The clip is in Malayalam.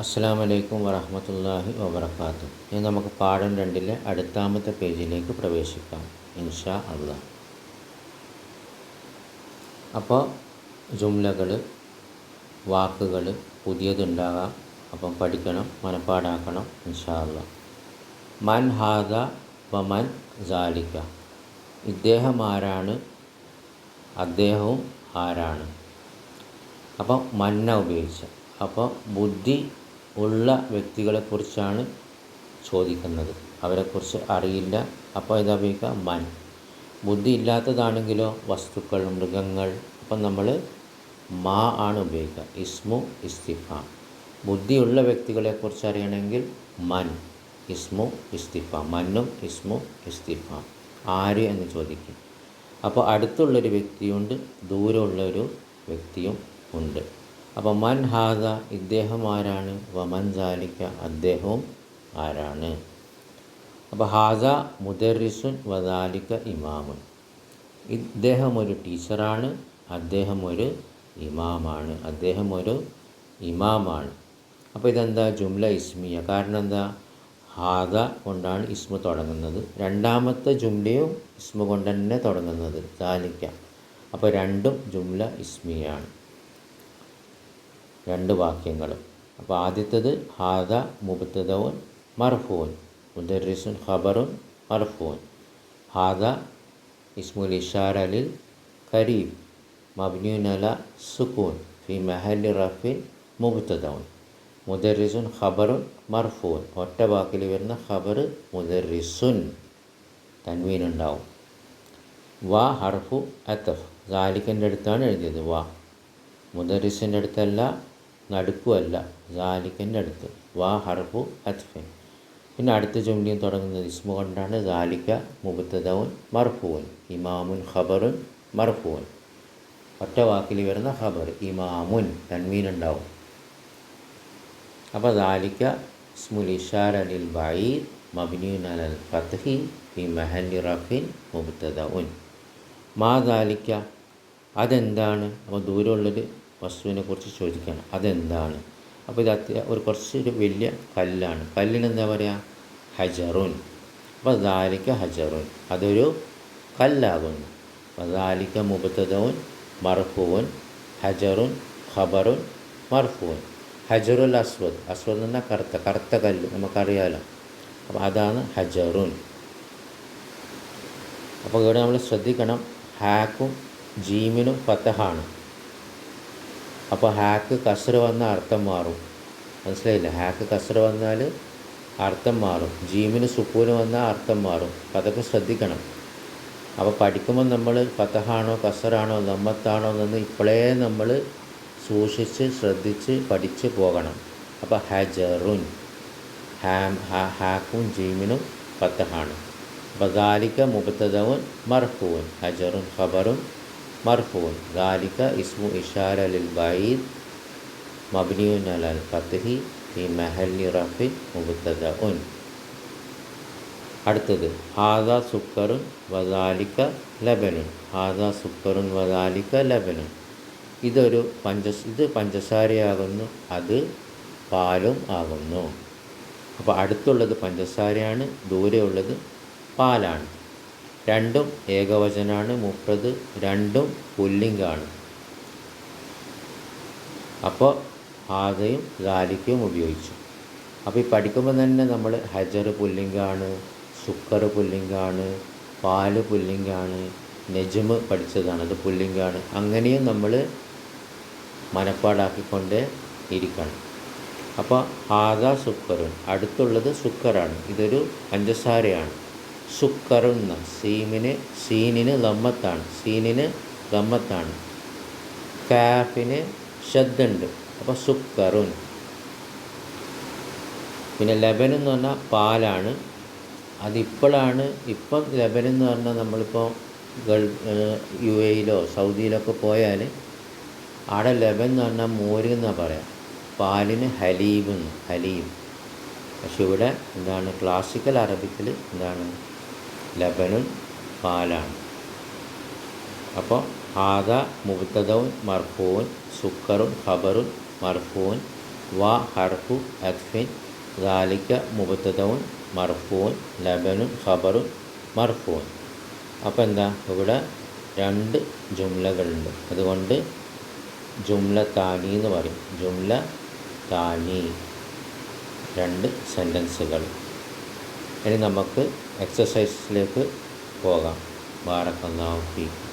അസ്സാം വലൈക്കും വറഹമത്തല്ലാഹി വബർക്കാത്തു ഇനി നമുക്ക് പാഠം രണ്ടിലെ അടുത്താമത്തെ പേജിലേക്ക് പ്രവേശിക്കാം. ഇൻഷാ അള്ള. അപ്പോൾ ജുംലകൾ വാക്കുകൾ പുതിയതുണ്ടാകാം. അപ്പം പഠിക്കണം മനപ്പാടാക്കണം ഇൻഷാ അള്ള. മൻ ഹാദ വ മൻ ജാലിക്ക ഇദ്ദേഹം ആരാണ്? അദ്ദേഹവും ആരാണ്? അപ്പം മന്ന ഉപയോഗിച്ച. അപ്പോൾ ബുദ്ധി ഉള്ള വ്യക്തികളെക്കുറിച്ചാണ് ചോദിക്കുന്നത്. അവരെക്കുറിച്ച് അറിയില്ല. അപ്പോൾ ഇതാ ഉപയോഗിക്കുക മൻ. ബുദ്ധി ഇല്ലാത്തതാണെങ്കിലോ? വസ്തുക്കൾ മൃഗങ്ങൾ. അപ്പം നമ്മൾ മാ ആണ് ഉപയോഗിക്കുക. ഇസ്മു ഇസ്തിഫാം. ബുദ്ധിയുള്ള വ്യക്തികളെക്കുറിച്ച് അറിയണമെങ്കിൽ മൻ. ഇസ്മു ഇസ്തിഫ. മന്നും ഇസ്മു ഇസ്തിഫ. ആര് എന്ന് ചോദിക്കും. അപ്പോൾ അടുത്തുള്ളൊരു വ്യക്തിയുണ്ട് ദൂരമുള്ളൊരു വ്യക്തിയും ഉണ്ട്. അപ്പോൾ മൻ ഹാദ ഇദ്ദേഹം ആരാണ്? വമൻ ജാലിക്ക അദ്ദേഹവും ആരാണ്? അപ്പോൾ ഹാദ മുദറിസുൻ വദാലിക്ക ഇമാമുൻ. ഇദ്ദേഹം ഒരു ടീച്ചറാണ് അദ്ദേഹം ഒരു ഇമാമാണ് അദ്ദേഹം ഒരു ഇമാമാണ്. അപ്പോൾ ഇതെന്താ? ജുംല ഇസ്മിയ. കാരണം എന്താ? ഹാദ കൊണ്ടാണ് ഇസ്മ തുടങ്ങുന്നത്. രണ്ടാമത്തെ ജുംലയും ഇസ്മ കൊണ്ട് തന്നെ തുടങ്ങുന്നത് ജാലിക്ക അപ്പോൾ രണ്ടും ജുംല ഇസ്മിയാണ്. രണ്ട് വാക്യങ്ങളും. അപ്പോൾ ആദ്യത്തത് ഹാദ മുബത്തതവൻ മർഫൂൻ മുദറിസുൻ ഖബറുൻ മർഫൂൻ. ഹാദ ഇസ്മുൽ ഇഷാർ കരീബ് കരീം മബ്നുനല സുക്കൂൻ ഫി മെഹലി റഫിൻ മുബത്തതവൻ മുദറിസുൻ ഖബറുൻ മർഫൂൻ ഒറ്റ വാക്കിൽ വരുന്ന ഖബർ മുദറിസുൻ തൻവീൻ ഉണ്ടാവും വാ ഹർഫു അത്തഫ് ഗാലിക്കന്റെ അടുത്താണ് എഴുതിയത് വാ. മുദറിസിന്റെ അടുത്തല്ല നടുക്കുമല്ല ഗാലിക്കന്റെ അടുത്ത്. വാ ഹർഫു അത്ഫിൻ. പിന്നെ അടുത്ത ജുംലിയും തുടങ്ങുന്നത് ഇസ്മു കൊണ്ടാണ്. ജാലിക്ക മുബത്തദവൻ മർഫുവൻ ഇമാമുൻ ഖബറുൻ മർഫുവൻ ഒറ്റ വാക്കിൽ വരുന്ന ഖബർ ഇമാമുൻ തൻവീൻ ഉണ്ടാവും അപ്പോൾ ഗാലിക്ക ഇസ്മുൽ ഇഷാർ അലിൽ ബഈദ് മബിനിയുൻ അലൽ ഫത്ഹി ഫി മഹല്ലി റഫിൻ മുബത്തദഉൻ. മാ ഗാലിക്ക അതെന്താണ്? അപ്പോൾ ദൂരമുള്ളൊരു വസ്തുവിനെ കുറിച്ച് ചോദിക്കണം അതെന്താണ്? അപ്പോൾ ഇത് അത്യ ഒരു കുറച്ച് ഒരു വലിയ കല്ലാണ്. കല്ലിന് എന്താ പറയുക? ഹജറുൻ. അപ്പോൾ ദാലിക്ക ഹജറുൻ. അതൊരു കല്ലാകുന്നു. അപ്പോൾ ദാലിക്ക മുബത്തതവും മർഫുവൻ ഹജറുൻ ഖബറുൻ മർഫുവൻ ഹജറുൽ അസ്വദ്. അസ്വദ് എന്ന കറുത്ത കറുത്ത കല്ല്. നമുക്കറിയാലോ. അപ്പോൾ അതാണ് ഹജറുൻ. അപ്പോൾ ഇവിടെ നമ്മൾ ശ്രദ്ധിക്കണം. ഹാക്കും ജീമിനും ഫത്തഹാണ് അപ്പോൾ ഹാക്ക് കസർ വന്ന അർത്ഥം മാറും. മനസ്സിലായില്ല? ഹാക്ക് കസർ വന്നാൽ അർത്ഥം മാറും. ജീമിന് സുക്കൂന് വന്നാൽ അർത്ഥം മാറും. അപ്പോൾ അതൊക്കെ ശ്രദ്ധിക്കണം. അപ്പോൾ പഠിക്കുമ്പോൾ നമ്മൾ ഫത്തഹാണോ കസറാണോ നമ്മത്താണോ എന്ന് ഇപ്പോഴേ നമ്മൾ സൂക്ഷിച്ച് ശ്രദ്ധിച്ച് പഠിച്ച് പോകണം. അപ്പോൾ ഹജറുൻ ഹാം ഹാക്കും ജീമിനും ഫത്തഹാണ് അപ്പോൾ ദാലിക്ക മുബത്തദവൻ മർഫൂൻ ഹജറുൻ ഖബറുൻ مرفوع ذلك اسم إشارة للبعيد مبني على الفتح في محل رفع مبتدأ അടുത്തത് ഹാദ സുക്കറുൻ വദാലിക്ക ലബനുൻ ഹാദ സുക്കറുൻ വദാലിക്ക ലബനുൻ ഇതൊരു പഞ്ച ഇത് പഞ്ചസാരയാകുന്നു അത് പാലും ആകുന്നു അപ്പോൾ അടുത്തുള്ളത് പഞ്ചസാരയാണ് ദൂരെയുള്ളത് പാലാണ് രണ്ടും ഏകവചനാണ് മുപ്പത് രണ്ടും പുല്ലിംഗാണ്. അപ്പോൾ ഹാദയും ഗാലിക്കും ഉപയോഗിച്ചു. അപ്പോൾ ഈ പഠിക്കുമ്പോൾ തന്നെ നമ്മൾ ഹജർ പുല്ലിംഗാണ് സുക്കർ പുല്ലിംഗാണ് പാൽ പുല്ലിംഗാണ് നെജുമ് പഠിച്ചതാണ് അത് പുല്ലിംഗാണ്. അങ്ങനെയും നമ്മൾ മനപ്പാടാക്കിക്കൊണ്ട് ഇരിക്കണം. അപ്പോൾ ആദ സുക്കറും അടുത്തുള്ളത് സുക്കറാണ് ഇതൊരു പഞ്ചസാരയാണ്. സുക്കറുന്ന സീമിന് സീനിന് ലമ്മത്താണ്. സീനിന് ലമ്മത്താണ്. കാഫിന് ഷദ്ദുണ്ട് അപ്പോൾ സുക്കറുൻ. പിന്നെ ലബൻ എന്ന് പറഞ്ഞാൽ പാലാണ്. അതിപ്പോഴാണ് ഇപ്പം ലബൻ എന്ന് പറഞ്ഞാൽ നമ്മളിപ്പോൾ ഗൾഫ് യു എയിലോ സൗദിയിലൊക്കെ പോയാൽ അവിടെ ലബൻ എന്ന് പറഞ്ഞാൽ മോര് എന്നാണ് പറയാം. പാലിന് ഹലീബ് എന്ന് ഹലീബ്. പക്ഷെ ഇവിടെ എന്താണ് ക്ലാസിക്കൽ അറബിക്കിൽ എന്താണ് ലബനുൻ പാലാണ്. അപ്പോൾ ആദ മുബ്തദവും മർഫൂൻ സുക്കറുൻ ഖബറുൻ മർഫൂൻ വ ഹർഫു അത്ഫിൻ ദാലിക്ക മുബത്തതവും മർഫൂൻ ലബനുൻ ഖബറുൻ മർഫൂൻ. അപ്പോൾ എന്താ? ഇവിടെ രണ്ട് ജുംലകളുണ്ട്. അതുകൊണ്ട് ജുംല താനി എന്ന് പറയും. ജുംല താനി. രണ്ട് സെന്റൻസുകൾ ഇനി നമുക്ക് എക്സസൈസിലേക്ക് പോകാം. ബാറക്കല്ലാഹു ഫീക്കും